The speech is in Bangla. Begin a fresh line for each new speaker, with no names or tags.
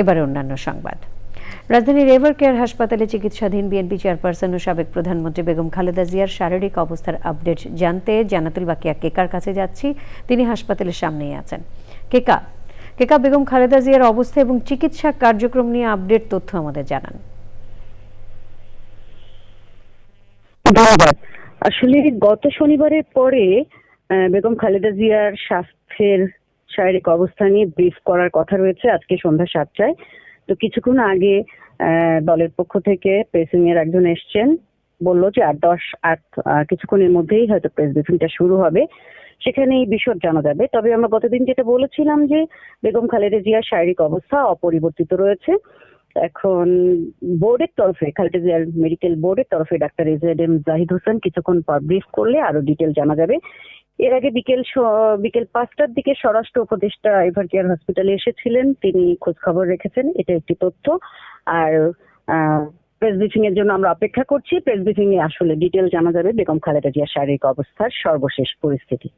এবারে অন্যান্য সংবাদ। রাজধানীর এভার কেয়ার হাসপাতালে চিকিৎসাধীন বিএনপি চেয়ারপারসন ও সাবেক প্রধানমন্ত্রী বেগম খালেদা জিয়ার শারীরিক অবস্থার আপডেট জানতে জানাতুল বাকিয়া কেকার কাছে যাচ্ছি। তিনি হাসপাতালের সামনেই আছেন। কেকা কেকা, বেগম খালেদা জিয়ার অবস্থা এবং চিকিৎসা কার্যক্রম নিয়ে আপডেট তথ্য আমাদের জানান।
আসলে গত শনিবারের পরে বেগম খালেদা জিয়ার স্বাস্থ্যের শারীরিক অবস্থা নিয়ে ব্রিফ করার কথা রয়েছে, আজকে সন্ধ্যা সাতটায়। তো কিছুক্ষণ আগে দলের পক্ষ থেকে প্রেসিং এর একজন এসছেন, বলল যে আট দশ আট কিছুক্ষণের মধ্যেই হয়তো প্রেস ব্রিফিংটা শুরু হবে। সেখানে এই বিশদ জানা যাবে। তবে আমরা গতদিন যেটা বলেছিলাম যে বেগম খালেদা জিয়ার শারীরিক অবস্থা অপরিবর্তিত রয়েছে। এখন বোর্ডের তরফে, খালেদা জিয়ার মেডিকেল বোর্ডের তরফে doctor A Z M Zahid Hossain কিছুক্ষণ পর ব্রিফ করলে আরও ডিটেল জানা যাবে। এর আগে বিকেল বিকেল পাঁচটার দিকে স্বরাষ্ট্র উপদেষ্টা এভার কেয়ার হসপিটালে এসেছিলেন। তিনি খোঁজ খবর রেখেছেন, এটা একটি তথ্য। আর প্রেস ব্রিফিং এর জন্য আমরা অপেক্ষা করছি। প্রেস ব্রিফিং এ আসলে ডিটেল জানা যাবে। বেগম খালেদা জিয়ার শারীরিক অবস্থার সর্বশেষ পরিস্থিতি।